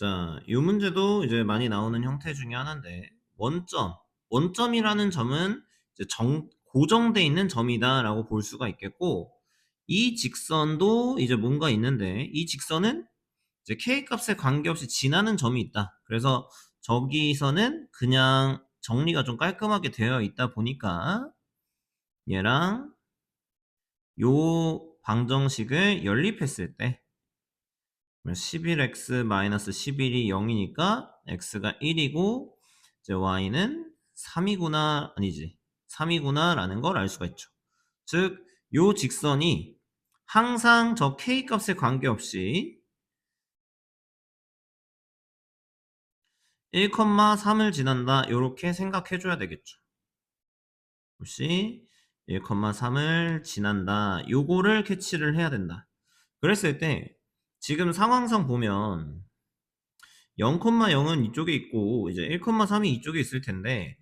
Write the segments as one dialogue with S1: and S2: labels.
S1: 자, 이 문제도 이제 많이 나오는 형태 중에 하나인데 원점, 원점이라는 점은 이제 정, 고정돼 있는 점이다라고 볼 수가 있겠고 이 직선도 이제 뭔가 있는데 이 직선은 이제 k 값에 관계없이 지나는 점이 있다. 그래서 저기서는 그냥 정리가 좀 깔끔하게 되어 있다 보니까 얘랑 요 방정식을 연립했을 때 11x-11이 0이니까 x가 1이고 이제 y는 3이구나 아니지 3이구나 라는 걸 알 수가 있죠. 즉, 요 직선이 항상 저 k 값에 관계없이 1,3을 지난다 이렇게 생각해 줘야 되겠죠. 혹시 1,3을 지난다 요거를 캐치를 해야 된다. 그랬을 때 지금 상황상 보면 0,0은 이쪽에 있고 이제 1,3이 이쪽에 있을 텐데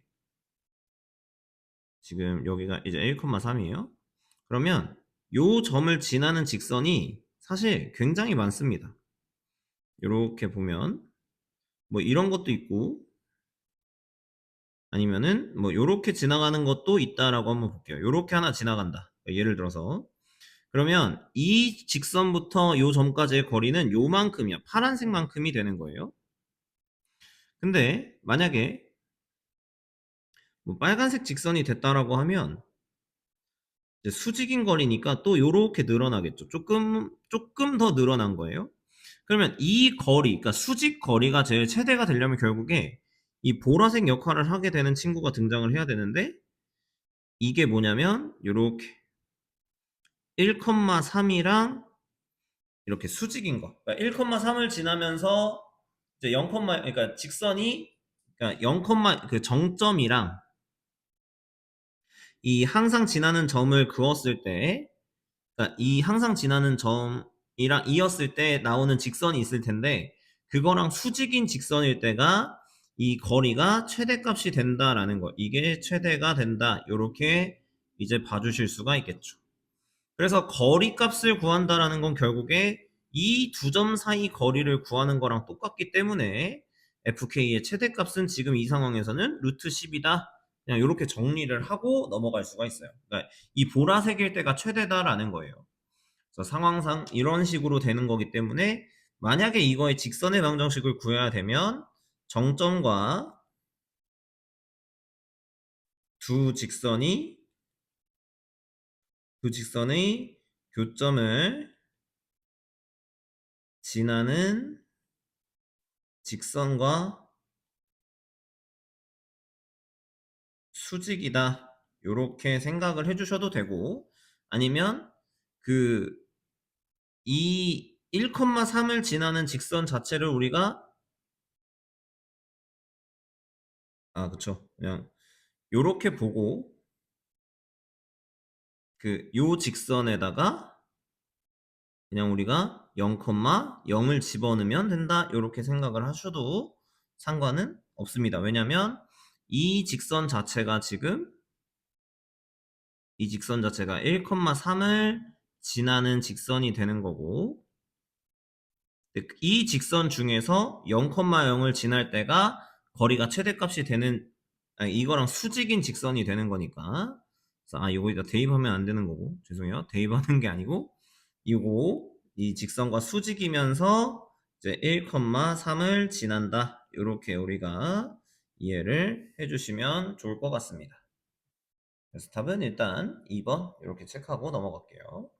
S1: 지금 여기가 이제 1,3이에요. 그러면 요 점을 지나는 직선이 사실 굉장히 많습니다. 이렇게 보면 뭐 이런 것도 있고 아니면은 뭐 요렇게 지나가는 것도 있다라고 한번 볼게요. 요렇게 하나 지나간다. 예를 들어서 그러면 이 직선부터 요 점까지의 거리는 요만큼이야. 파란색만큼이 되는 거예요. 근데 만약에 뭐 빨간색 직선이 됐다라고 하면 수직인 거리니까 또 요렇게 늘어나겠죠. 조금 조금 더 늘어난 거예요. 그러면 이 거리, 그러니까 수직 거리가 제일 최대가 되려면 결국에 이 보라색 역할을 하게 되는 친구가 등장을 해야 되는데 이게 뭐냐면 요렇게 1,3이랑 이렇게 수직인 거. 그러니까 1,3을 지나면서 이제 0, 그러니까 직선이 그러니까 0, 그 정점이랑 이 항상 지나는 점을 그었을 때, 그러니까 이 항상 지나는 점이랑 이었을 때 나오는 직선이 있을 텐데, 그거랑 수직인 직선일 때가 이 거리가 최대값이 된다라는 거. 이게 최대가 된다. 이렇게 이제 봐주실 수가 있겠죠. 그래서 거리 값을 구한다라는 건 결국에 이 두 점 사이 거리를 구하는 거랑 똑같기 때문에 fk의 최대값은 지금 이 상황에서는 루트 10이다. 그냥 이렇게 정리를 하고 넘어갈 수가 있어요. 그러니까 이 보라색일 때가 최대다라는 거예요. 그래서 상황상 이런 식으로 되는 거기 때문에 만약에 이거의 직선의 방정식을 구해야 되면 정점과 두 직선이 두 직선의 교점을 지나는 직선과 수직이다. 이렇게 생각을 해주셔도 되고 아니면 그 이 1,3을 지나는 직선 자체를 우리가 아 그쵸 그냥 요렇게 보고 그 요 직선에다가 그냥 우리가 0,0을 집어넣으면 된다. 이렇게 생각을 하셔도 상관은 없습니다. 왜냐면 이 직선 자체가 지금 이 직선 자체가 1,3을 지나는 직선이 되는 거고 이 직선 중에서 0,0을 지날 때가 거리가 최대값이 되는 아니, 이거랑 수직인 직선이 되는 거니까 아 이거 이거 대입하면 안 되는 거고. 죄송해요. 대입하는 게 아니고 이거 이 직선과 수직이면서 이제 1,3을 지난다. 이렇게 우리가 이해를 해주시면 좋을 것 같습니다. 그래서 답은 일단 2번 이렇게 체크하고 넘어갈게요